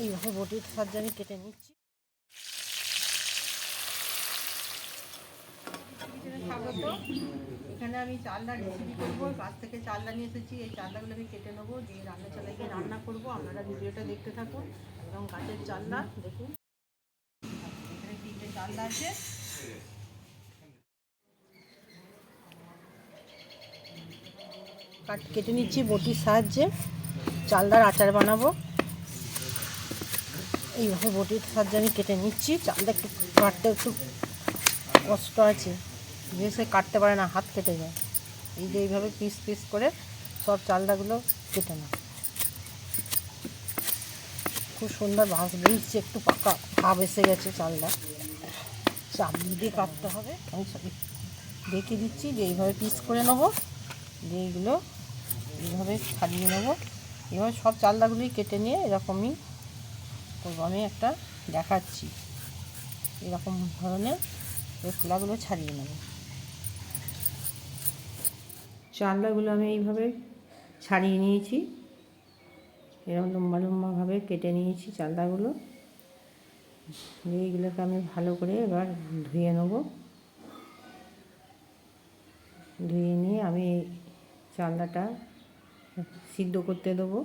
এইভাবে বটির সাহায্যে আমি কেটে নিচ্ছি। স্বাগত। এখানে আমি চালনা রেসিপি করব। গাছ থেকে চালনা নিয়ে এসেছি। এই চালনাগুলো আমি কেটে নেব। দিয়ে রান্না চালায় গিয়ে রান্না করব। আপনারা ভিডিওটা দেখতে থাকুন এবং গাছের চালনা দেখুন। এখানে তিনটে চালনা আছে। কাট কেটে নিচ্ছি বটির সাহায্যে। চালদার আচার বানাবো। এইভাবে বটির সাহায্যে আমি কেটে নিচ্ছি। চালটা একটু কাটতে একটু কষ্ট আছে। যে সে কাটতে পারে না, হাত কেটে যায়। এই যে এইভাবে পিস পিস করে সব চালদাগুলো কেটে না খুব সুন্দর ভাজ বেরিয়েছে, একটু পাকা ভাব এসে গেছে চালটা। চাপ দিয়ে কাটতে হবে। আমি সব দেখিয়ে দিচ্ছি যে এইভাবে পিস করে নেব। দিয়ে এইগুলো এইভাবে ছাড়িয়ে নেব। এইভাবে সব চালদাগুলোই কেটে নিয়ে এরকমই করব। আমি একটা দেখাচ্ছি। এরকম ধরনের এই খোলাগুলো ছাড়িয়ে নেব। চালদাগুলো আমি এইভাবে ছাড়িয়ে নিয়েছি। এরকম লম্বা লম্বাভাবে কেটে নিয়েছি চালদাগুলো এইগুলোকে আমি ভালো করে এবার ধুয়ে নেব। ধুয়ে নিয়ে আমি চালদাটা সিদ্ধ করতে দেবো।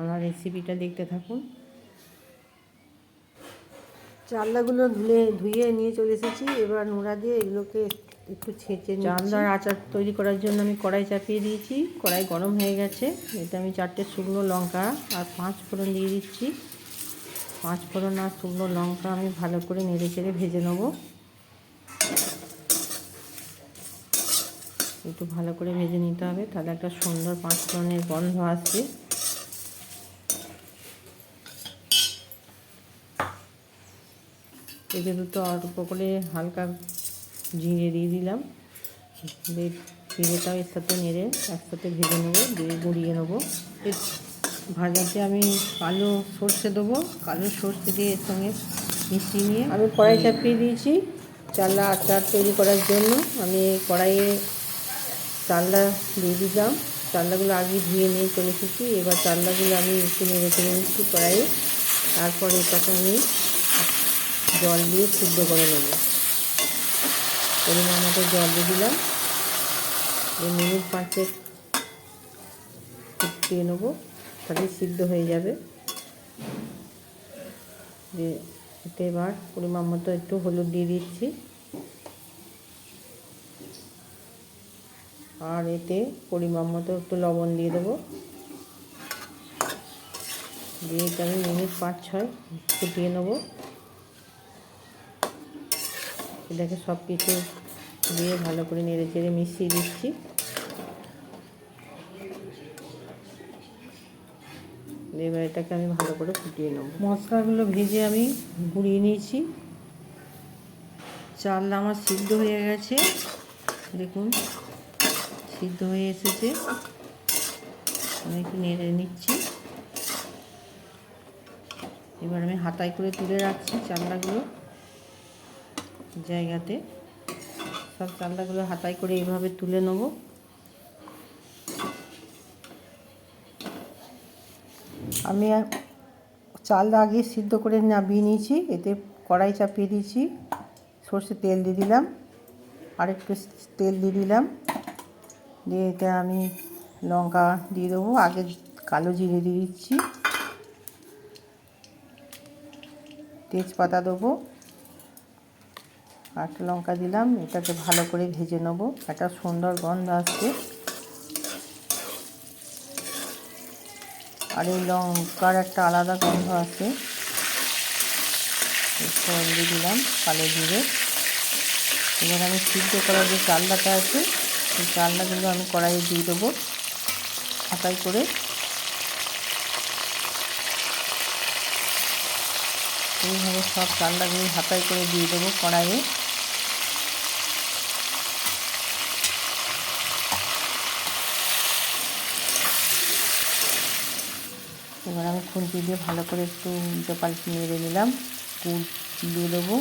আমার রেসিপিটা দেখতে থাকুন। চালদাগুলো ধুলে ধুয়ে নিয়ে চলে এসেছি। এবার নোড়া দিয়ে এগুলোকে একটু ছেঁচে চালদার আচার তৈরি করার জন্য আমি কড়াই চাপিয়ে দিয়েছি। কড়াই গরম হয়ে গেছে। এতে আমি চারটে শুকনো লঙ্কা আর পাঁচ ফোড়ন দিয়ে দিচ্ছি। পাঁচ ফোড়ন আর শুকনো লঙ্কা আমি ভালো করে নেড়ে চেড়ে ভেজে নেব। একটু ভালো করে ভেজে নিতে হবে। তাহলে একটা সুন্দর পাঁচ ফোড়নের গন্ধ আসবে। এতে দুটো অল্প করে হালকা জিরে দিয়ে দিলাম। জিরেটাও এর সাথে নেড়ে একসাথে ভেজে নেব দিয়ে গুঁড়িয়ে নেব। এর ভাজাতে আমি কালো সর্ষে দেবো। কালো সর্ষে দিয়ে এর সঙ্গে মিশিয়ে নিয়ে আমি কড়াই চাপিয়ে দিয়েছি। চালা আচার তৈরি করার জন্য আমি কড়াইয়ে চালটা দিয়ে দিলাম। চালনাগুলো আগে ধুয়ে নিয়ে চলে এসেছি। এবার চালনাগুলো আমি একটু নেড়ে চেড়ে নিচ্ছি কড়াইয়ে। তারপর এটাকে আমি জল দিয়ে সিদ্ধ করে নেব। পরিমাণ মতো জল দিয়ে দিলাম। দিয়ে মিনিট পাঁচেক ফুটিয়ে নেব তাহলে সিদ্ধ হয়ে যাবে। দিয়ে এতে এবার পরিমাণ মতো একটু হলুদ দিয়ে দিচ্ছি। আর এতে পরিমাণ মতো একটু লবণ দিয়ে দেবো। দিয়ে এটা আমি মিনিট পাঁচ ছয় ফুটিয়ে নেব। এটাকে সব কিছু দিয়ে ভালো করে নেড়ে চেড়ে মিশিয়ে দিচ্ছি। এবার এটাকে আমি ভালো করে ফুটিয়ে নেব। মশলাগুলো ভেজে আমি গুঁড়িয়ে নিয়েছি। চালটা আমার সিদ্ধ হয়ে গেছে। দেখুন, সিদ্ধ হয়ে এসেছে। আমি একটু নেড়ে নিচ্ছি। এবার আমি হাতায় করে তুলে রাখছি চালনাগুলো জায়গাতে। সব চালনাগুলো হাতায় করে এইভাবে তুলে নেব। আমি চালটা আগে সিদ্ধ করে নামিয়ে নিয়েছি, এতে কড়াই চাপিয়ে দিয়েছি, সর্ষে তেল দিয়ে দিলাম আর একটু তেল দিয়ে দিলাম, দিয়ে এটা আমি লঙ্কা দিয়ে দেবো, আগে কালো জিরে দিয়ে দিচ্ছি, তেজপাতা দেবো। আটটা লঙ্কা দিলাম, এটাকে ভালো করে ভেজে নেব। একটা সুন্দর গন্ধ আসছে। আর এই লঙ্কার একটা আলাদা গন্ধ আছে। দিয়ে দিলাম, কালো জিরে। এবার আমি সিদ্ধ করার যে চালনাটা আছে, সেই চালনাগুলো আমি কড়াইয়ে দিয়ে দেবো হাতাই করে। এইভাবে সব চালনাগুলো হাতাই করে দিয়ে দেবো কড়াইয়ে। এবার আমি খুন্তি দিয়ে ভালো করে একটু উল্টো পাল্টে নিলাম। গুড় দিয়ে দেবো।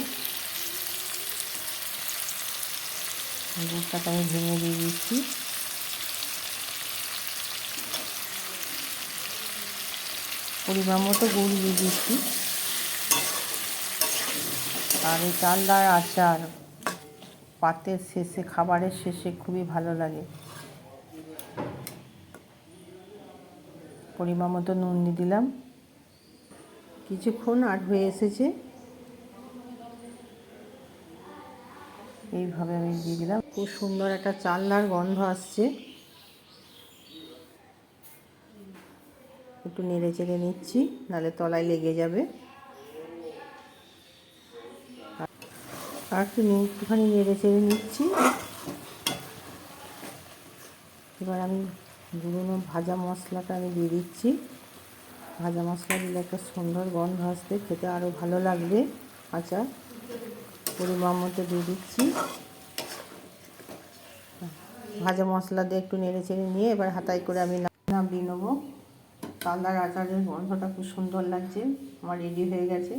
গুড়টাকে আমি ভেঙে দিয়ে দিচ্ছি। পরিমাণ মতো গুড় দিয়ে দিচ্ছি। আর এই চালদার আচার পাতের শেষে, খাবারের শেষে খুবই ভালো লাগে। পরিমাণ মতো নুন দিয়ে দিলাম। কিছুক্ষণ আর হয়ে এসেছে। এইভাবে আমি দিয়ে দিলাম। খুব সুন্দর একটা চালনার গন্ধ আসছে। একটু নেড়ে চেড়ে নিচ্ছি, নাহলে তলায় লেগে যাবে। আর একটু একটুখানি নেড়ে চেড়ে নিচ্ছি। এবার আমি পুরোনো ভাজা মশলাটা আমি দিয়ে দিচ্ছি। ভাজা মশলা দিলে একটা সুন্দর গন্ধ আসবে, খেতে আরও ভালো লাগবে। আচার পরিমাণ মতো দিয়ে দিচ্ছি। ভাজা মশলা দিয়ে একটু নেড়ে চেড়ে নিয়ে এবার হাতায় করে আমি নামিয়ে নেব। তালদার আচারের গন্ধটা খুব সুন্দর লাগছে, আমার রেডি হয়ে গেছে।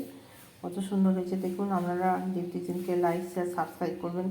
কত সুন্দর হয়েছে, দেখুন আপনারা দীপ্তি চিনকে লাইক শেয়ার সাবস্ক্রাইব করবেন।